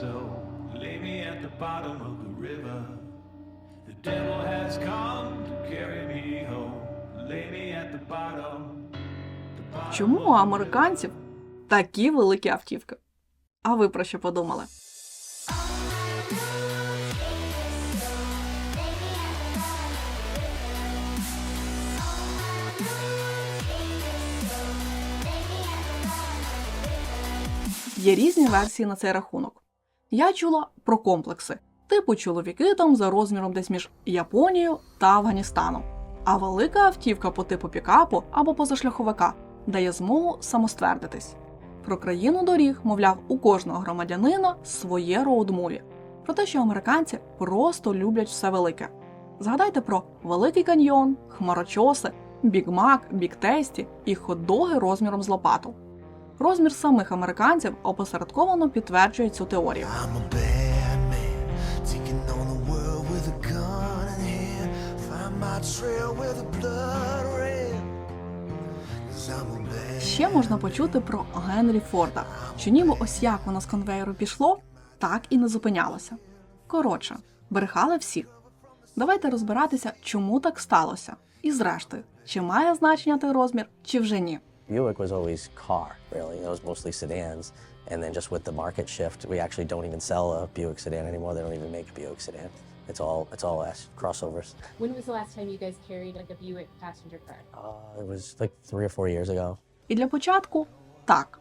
so. Lay me at the bottom of the river. The devil has come to carry me home. Lay me at the bottom. The bottom Чому у американців такі великі автівки? А ви про що подумали? Є різні версії на цей рахунок. Я чула про комплекси, типу чоловіки там за розміром десь між Японією та Афганістаном. А велика автівка по типу пікапу або позашляховика дає змогу самоствердитись. Про країну доріг, мовляв, у кожного громадянина своє роудмуві. Про те, що американці просто люблять все велике. Згадайте про Великий каньйон, хмарочоси, бігмак, біктесті і хот-доги розміром з лопату. Розмір самих американців опосередковано підтверджує цю теорію. Ще можна почути про Генрі Форда, що ніби ось як воно з конвейеру пішло, так і не зупинялося. Коротше, брехали всіх. Давайте розбиратися, чому так сталося. І зрештою, чи має значення той розмір, чи вже ні. Buick was always car, really. It was mostly sedans. And then just with the market shift, we actually don't even sell a Buick sedan anymore. They don't even make a Buick sedan. It's all it's all S crossovers. When was the last time you guys carried like a Buick passenger car? Uh, it was like three or four years ago. І для початку так.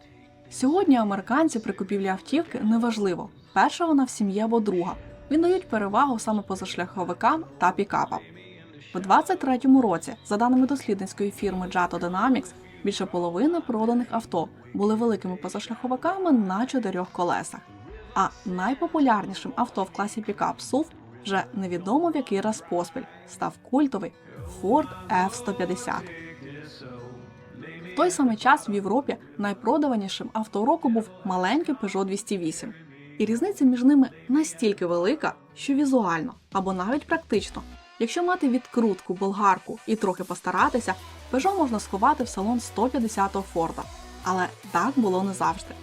Сьогодні американці при купівлі автівки неважливо, перша вона в сім'ї або друга. Віддають перевагу саме позашляховикам та пікапам. У 23-му році, за даними дослідницької фірми Jato Dynamics, більше половини проданих авто були великими позашляховиками на чотирьох колесах. А найпопулярнішим авто в класі пікап SUV вже невідомо в який раз поспіль став культовий Ford F-150. В той самий час в Європі найпродаванішим авто року був маленький Peugeot 208. І різниця між ними настільки велика, що візуально або навіть практично. Якщо мати відкрутку, болгарку і трохи постаратися, Peugeot можна сховати в салон 150-го Форда. Але так було не завжди.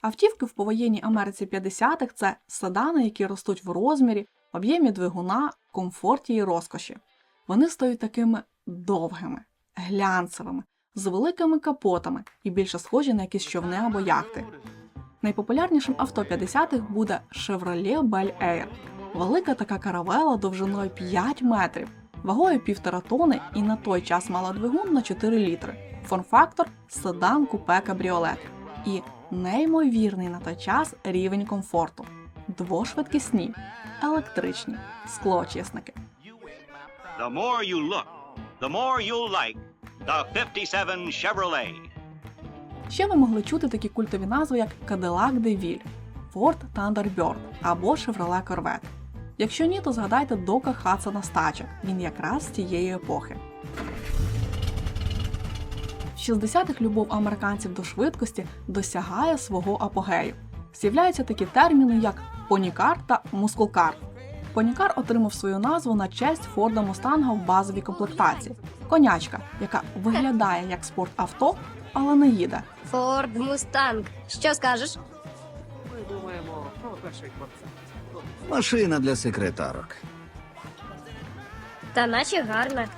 Автівки в повоєнній Америці 50-х – це седани, які ростуть в розмірі, об'ємі двигуна, комфорті і розкоші. Вони стають такими довгими, глянцевими, з великими капотами і більше схожі на якісь човни або яхти. Найпопулярнішим авто 50-х буде Chevrolet Bel Air. Велика така каравела довжиною 5 метрів, вагою півтора тони і на той час мала двигун на 4 літри. Форм-фактор седан купе кабріолет. І неймовірний на той час рівень комфорту. Двошвидкісні, електричні, склоочисники. The more you look, the more you'll like the 57 Chevrolet. Ще ви могли чути такі культові назви, як Cadillac DeVille, Ford Thunderbird або Chevrolet Corvette. Якщо ні, то згадайте Дока Хадсона Стача, він якраз з тієї епохи. В 60-х любов американців до швидкості досягає свого апогею. З'являються такі терміни, як понікар та мускулкар. Понікар отримав свою назву на честь Форда Мустанга в базовій комплектації. Конячка, яка виглядає як спортавто, але не їде. Форд Мустанг. Що скажеш? Ми думаємо про перший Машина для секретарок. Та наче гарна.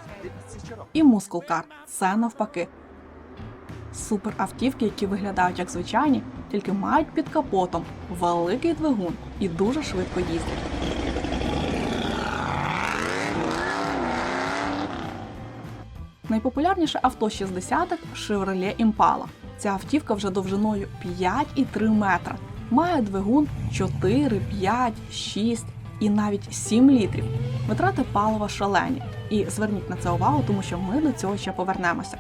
І мускулкар це навпаки. Суперавтівки, які виглядають як звичайні, тільки мають під капотом великий двигун і дуже швидко їздять. Найпопулярніше авто 60-х Chevrolet Impala. Ця автівка вже довжиною 5,3 метра. Має двигун 4, 5, 6 і навіть 7 літрів. Витрати палива шалені. І зверніть на це увагу, тому що ми до цього ще повернемося.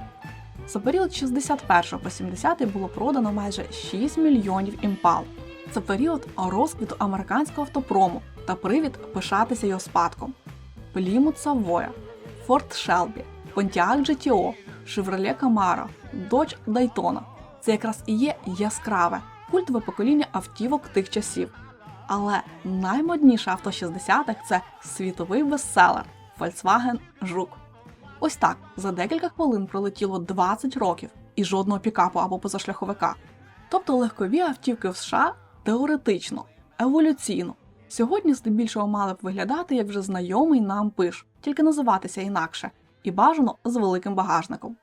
За період 61 по 70 було продано майже 6 мільйонів імпал. Це період розквіту американського автопрому та привід пишатися його спадком. Plymouth Savoia, Ford Shelby, Pontiac GTO, Chevrolet Camaro, Dodge Daytona. Це якраз і є яскраве, культове покоління автівок тих часів. Але наймодніше авто 60-х це світовий бестселер Volkswagen Жук. Ось так за декілька хвилин пролетіло 20 років і жодного пікапу або позашляховика. Тобто легкові автівки в США теоретично, еволюційно. Сьогодні здебільшого мали б виглядати як вже знайомий нам пиш, тільки називатися інакше, і бажано з великим багажником.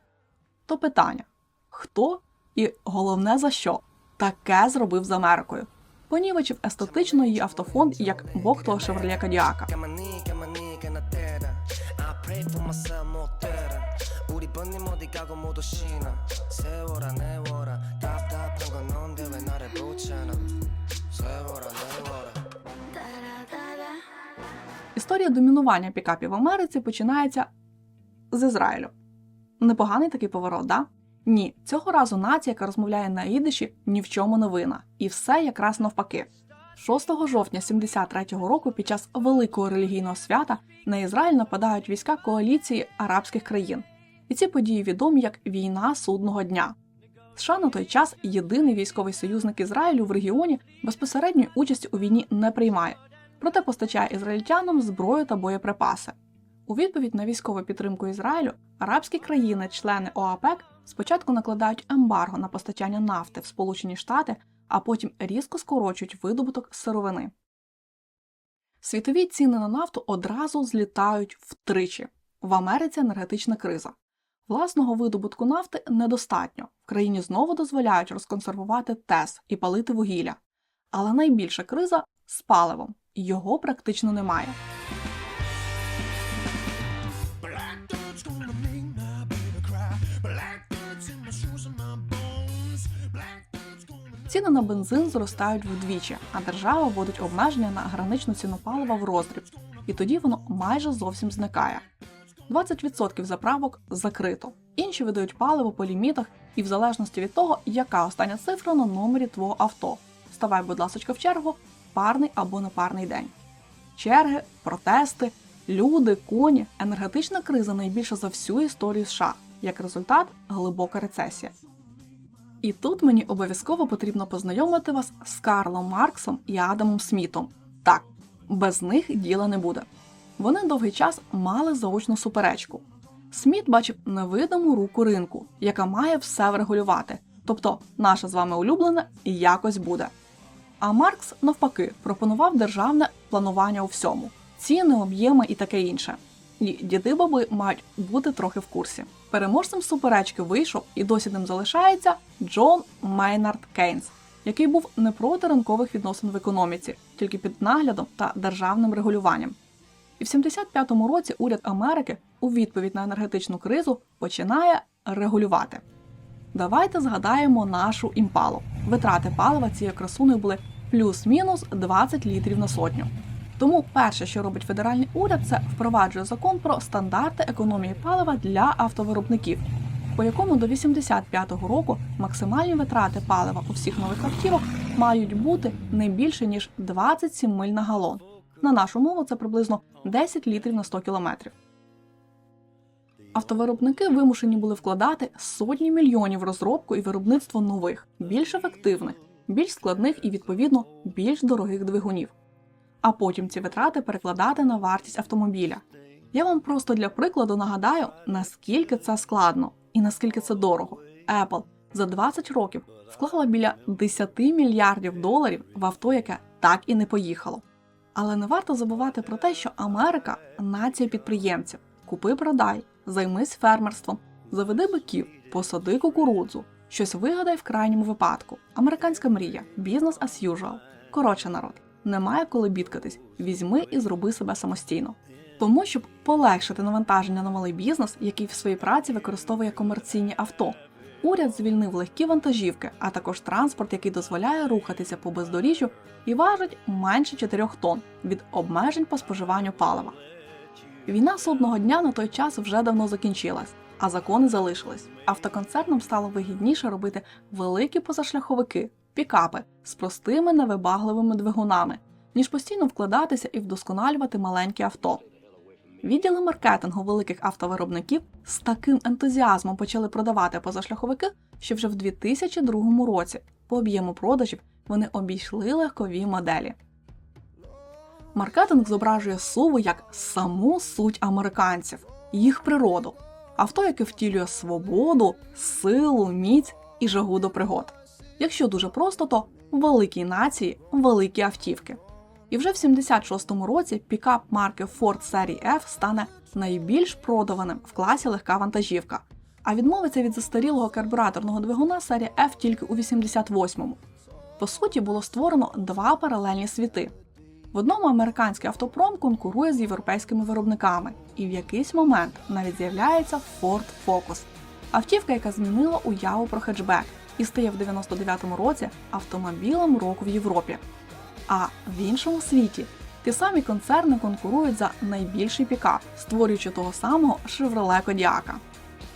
То питання: хто і головне за що таке зробив з Америкою? Понівечив естетично її автофонд як бог того Шевроле Кадіака. Історія домінування пікапів в Америці починається з Ізраїлю. Непоганий такий поворот, да? Ні, цього разу нація, яка розмовляє на ідиші, ні в чому не винна. І все якраз навпаки. 6 жовтня 73-го року під час великого релігійного свята на Ізраїль нападають війська коаліції арабських країн. І ці події відомі як війна судного дня. США на той час єдиний військовий союзник Ізраїлю в регіоні безпосередньої участі у війні не приймає, проте постачає ізраїльтянам зброю та боєприпаси. У відповідь на військову підтримку Ізраїлю арабські країни, члени ОАПЕК, спочатку накладають ембарго на постачання нафти в Сполучені Штати, а потім різко скорочують видобуток сировини. Світові ціни на нафту одразу злітають втричі. В Америці енергетична криза. Власного видобутку нафти недостатньо. В країні знову дозволяють розконсервувати ТЕС і палити вугілля. Але найбільша криза з паливом. Його практично немає. Ціни на бензин зростають вдвічі, а держава вводить обмеження на граничну ціну палива в роздріб, і тоді воно майже зовсім зникає. 20% заправок закрито. Інші видають паливо по лімітах і в залежності від того, яка остання цифра на номері твого авто. Ставай, будь ласка, в чергу, парний або непарний день. Черги, протести, люди, коні, енергетична криза найбільша за всю історію США. Як результат, глибока рецесія. І тут мені обов'язково потрібно познайомити вас з Карлом Марксом і Адамом Смітом. Так, без них діла не буде. Вони довгий час мали заочну суперечку. Сміт бачив невидиму руку ринку, яка має все врегулювати, тобто наше з вами улюблене якось буде. А Маркс, навпаки, пропонував державне планування у всьому: ціни, об'єми і таке інше. І діди баби мають бути трохи в курсі. Переможцем суперечки вийшов і досі ним залишається Джон Мейнард Кейнс, який був не проти ринкових відносин в економіці, тільки під наглядом та державним регулюванням. І в 75-му році уряд Америки у відповідь на енергетичну кризу починає регулювати. Давайте згадаємо нашу імпалу. Витрати палива цією красуною були плюс-мінус 20 літрів на сотню. Тому перше, що робить федеральний уряд, це впроваджує закон про стандарти економії палива для автовиробників, по якому до 85-го року максимальні витрати палива у всіх нових автівок мають бути не більше ніж 27 миль на галон. На нашу мову це приблизно 10 літрів на 100 кілометрів. Автовиробники вимушені були вкладати сотні мільйонів в розробку і виробництво нових, більш ефективних, більш складних і відповідно більш дорогих двигунів. А потім ці витрати перекладати на вартість автомобіля. Я вам просто для прикладу нагадаю, наскільки це складно і наскільки це дорого. Apple за 20 років вклала біля 10 мільярдів доларів в авто, яке так і не поїхало. Але не варто забувати про те, що Америка нація підприємців. Купи продай, займись фермерством, заведи биків, посади кукурудзу, щось вигадай в крайньому випадку. Американська мрія, бізнес as usual. Коротше, народ, немає коли бідкатись, візьми і зроби себе самостійно. Тому, щоб полегшити навантаження на малий бізнес, який в своїй праці використовує комерційні авто, уряд звільнив легкі вантажівки, а також транспорт, який дозволяє рухатися по бездоріжжю і важить менше 4 тонн від обмежень по споживанню палива. Війна судного дня на той час вже давно закінчилась, а закони залишились. Автоконцернам стало вигідніше робити великі позашляховики, пікапи з простими невибагливими двигунами, ніж постійно вкладатися і вдосконалювати маленькі авто. Відділи маркетингу великих автовиробників з таким ентузіазмом почали продавати позашляховики, що вже в 2002 році по об'єму продажів вони обійшли легкові моделі. Маркетинг зображує суву як саму суть американців, їх природу, авто, яке втілює свободу, силу, міць і жагу до пригод. Якщо дуже просто, то великій нації великі автівки. І вже в 76-му році пікап марки Ford серії F стане найбільш продаваним в класі легка вантажівка, а відмовиться від застарілого карбюраторного двигуна серії F тільки у 88-му. По суті, було створено два паралельні світи. В одному американський автопром конкурує з європейськими виробниками, і в якийсь момент навіть з'являється Ford Focus – автівка, яка змінила уяву про хетчбек і стає в 99-му році автомобілем року в Європі. А в іншому світі ті самі концерни конкурують за найбільший пікап, створюючи того самого Chevrolet Kodiaq.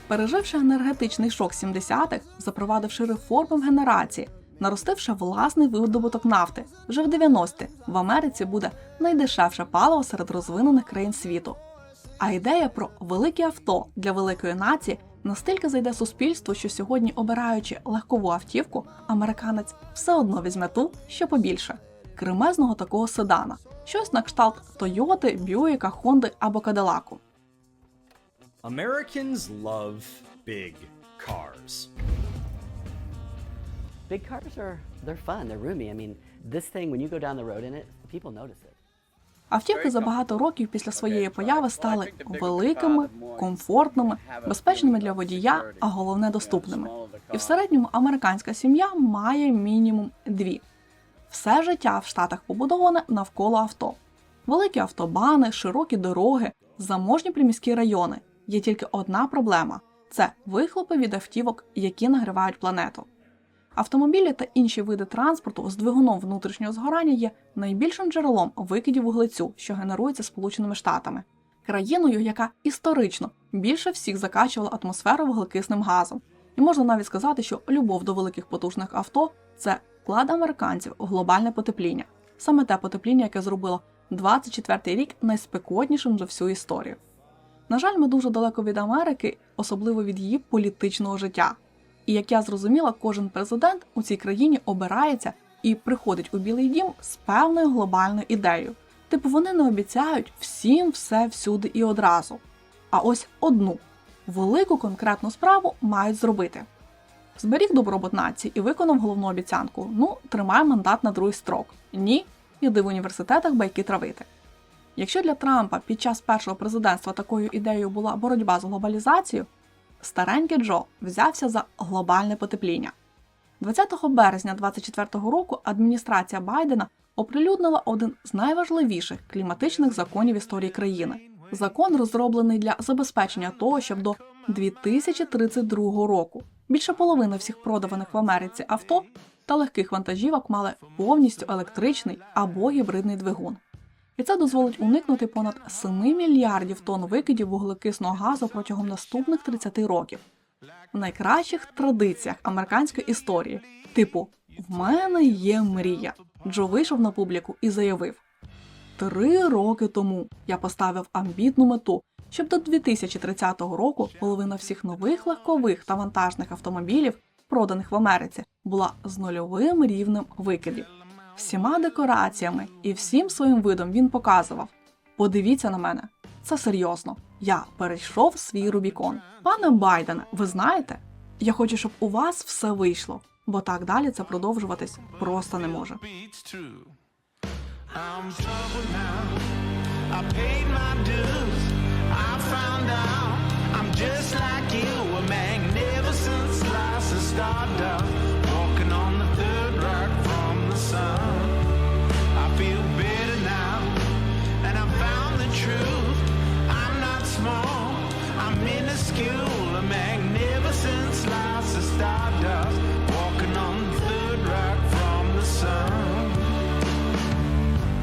Переживши енергетичний шок 70-х, запровадивши реформи в генерації, наростивши власний видобуток нафти, вже в 90-ті в Америці буде найдешевше паливо серед розвинених країн світу. А ідея про велике авто для великої нації настільки зайде суспільству, що сьогодні, обираючи легкову автівку, американець все одно візьме ту, що побільше кремезного такого седана, щось на кшталт Тойоти, Бьюіка, Хонди або Кадилаку. Americans love big cars. Big cars are they're fun, they're roomy. I mean, this thing when you go down the road in it, people notice it. Автівки за багато років після своєї появи стали великими, комфортними, безпечними для водія, а головне доступними. І в середньому американська сім'я має мінімум дві. Все життя в Штатах побудоване навколо авто. Великі автобани, широкі дороги, заможні приміські райони. Є тільки одна проблема це вихлопи від автівок, які нагрівають планету. Автомобілі та інші види транспорту з двигуном внутрішнього згорання є найбільшим джерелом викидів вуглецю, що генерується Сполученими Штатами, країною, яка історично більше всіх закачувала атмосферу вуглекисним газом. І можна навіть сказати, що любов до великих потужних авто це вклад американців у глобальне потепління, саме те потепління, яке зробило 24-й рік найспекотнішим за всю історію. На жаль, ми дуже далеко від Америки, особливо від її політичного життя. І як я зрозуміла, кожен президент у цій країні обирається і приходить у Білий Дім з певною глобальною ідеєю. Типу вони не обіцяють всім все всюди і одразу. А ось одну велику конкретну справу мають зробити. Зберіг добробут нації і виконав головну обіцянку. Ну, тримай мандат на другий строк. Ні, іди в університетах байки травити. Якщо для Трампа під час першого президентства такою ідеєю була боротьба з глобалізацією, старенький Джо взявся за глобальне потепління. 20 березня 2024 року адміністрація Байдена оприлюднила один з найважливіших кліматичних законів історії країни. Закон розроблений для забезпечення того, щоб до 2032 року більше половини всіх продаваних в Америці авто та легких вантажівок мали повністю електричний або гібридний двигун. І це дозволить уникнути понад 7 мільярдів тонн викидів вуглекисного газу протягом наступних 30 років. В найкращих традиціях американської історії, типу В мене є мрія. Джо вийшов на публіку і заявив: Три роки тому я поставив амбітну мету, щоб до 2030 року половина всіх нових легкових та вантажних автомобілів, проданих в Америці, була з нульовим рівнем викидів. Всіма декораціями і всім своїм видом він показував: подивіться на мене, це серйозно. Я перейшов свій Рубікон. Пане Байдене, ви знаєте? Я хочу, щоб у вас все вийшло, бо так далі це продовжуватись просто не може. I paid my dues.